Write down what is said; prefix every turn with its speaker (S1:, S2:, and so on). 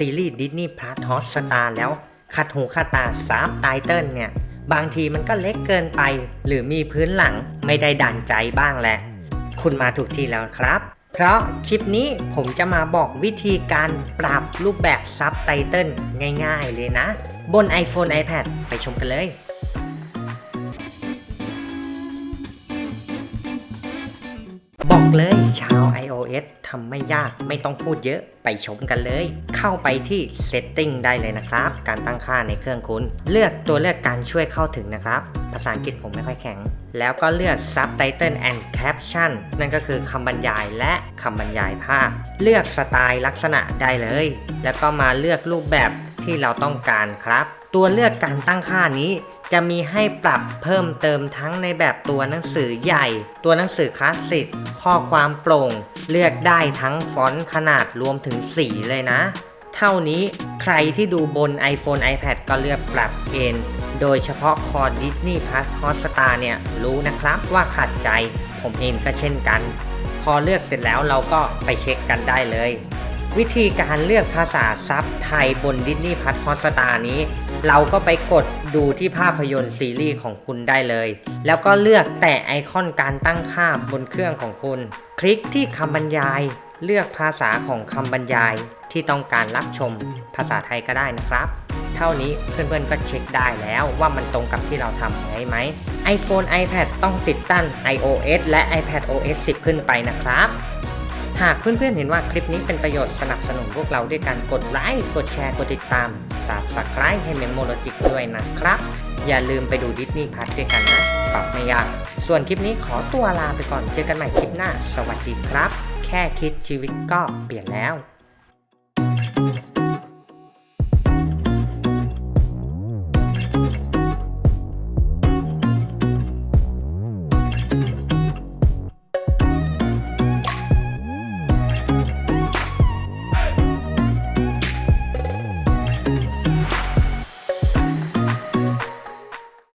S1: ซีรีส์ดิสนีย์พลัสฮอสตาแล้วขัดหูขัดตาซับไตเติลเนี่ย บางทีมันก็เล็กเกินไป หรือมีพื้นหลังไม่ได้ดันใจบ้างแหละ คุณมาถูกที่แล้วครับ เพราะคลิปนี้ผมจะมาบอกวิธีการปรับรูปแบบซับไตเติลง่ายๆเลยนะ บน iPhone iPad ไปชมกันเลย บอกเลยชาว iOS ทำไม่ยากไม่ต้องพูดเยอะไปชมกันเลย เข้าไปที่ Setting ได้เลยนะครับ การตั้งค่าในเครื่องคุณ เลือกตัวเลือกการช่วยเข้าถึงนะครับ ภาษาอังกฤษผมไม่ค่อยแข็ง แล้วก็เลือก Subtitle and Caption นั่นก็คือคำบรรยายและคำบรรยายภาพ เลือกสไตล์ลักษณะได้เลย แล้วก็มาเลือกรูปแบบที่เราต้องการครับ ตัวเลือกการตั้งค่านี้ จะมีให้ปรับเพิ่มเติมทั้งในแบบตัวหนังสือใหญ่ ตัวหนังสือคลาสสิก ข้อความโปร่ง เลือกได้ทั้งฟอนต์ขนาดรวมถึงสีเลยนะ เท่านี้ใครที่ดูบน iPhone iPad ก็เลือกปรับเองโดยเฉพาะคอ Disney Plus Hotstar เนี่ยรู้นะครับว่าขัดใจ ผมเองก็เช่นกัน พอเลือกเสร็จแล้วเราก็ไปเช็คกันได้เลย วิธีการเลือกภาษาซับไทยบน Disney Plus Hotstar นี้ เราก็ไปกดดูที่ภาพยนตร์ซีรีส์ของคุณได้เลย แล้วก็เลือกแต่ไอคอนการตั้งค่าบนเครื่องของคุณ คลิกที่คำบรรยาย เลือกภาษาของคำบรรยายที่ต้องการรับชมภาษาไทยก็ได้นะครับ เท่านี้เพื่อนๆก็เช็คได้แล้วว่ามันตรงกับที่เราทำไว้ไหม iPhone iPad ต้องติดตั้ง iOS และ iPad OS 10 ขึ้นไปนะครับ หากเพื่อนๆเห็นว่าคลิปนี้เป็นประโยชน์สนับสนุนพวกเราด้วยการกดไลค์ กดแชร์ กดติดตาม Subscribe ให้เมมโมโลจิกด้วยนะครับ อย่าลืมไปดูดิสนีย์พัทด้วยกันนะปรับไม่ยาก ส่วนคลิปนี้ขอตัวลาไปก่อน เจอกันใหม่คลิปหน้า สวัสดีครับ แค่คิดชีวิตก็เปลี่ยนแล้ว